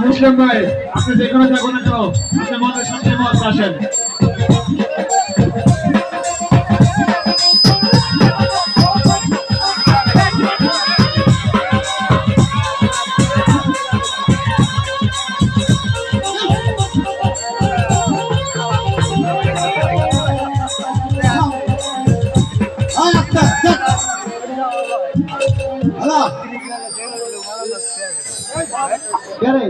মুসলিম ভাই আপনি যে কোনো থাকুন না কেন আপনি মনের সবচেয়ে মত আসেন। হ্যালো।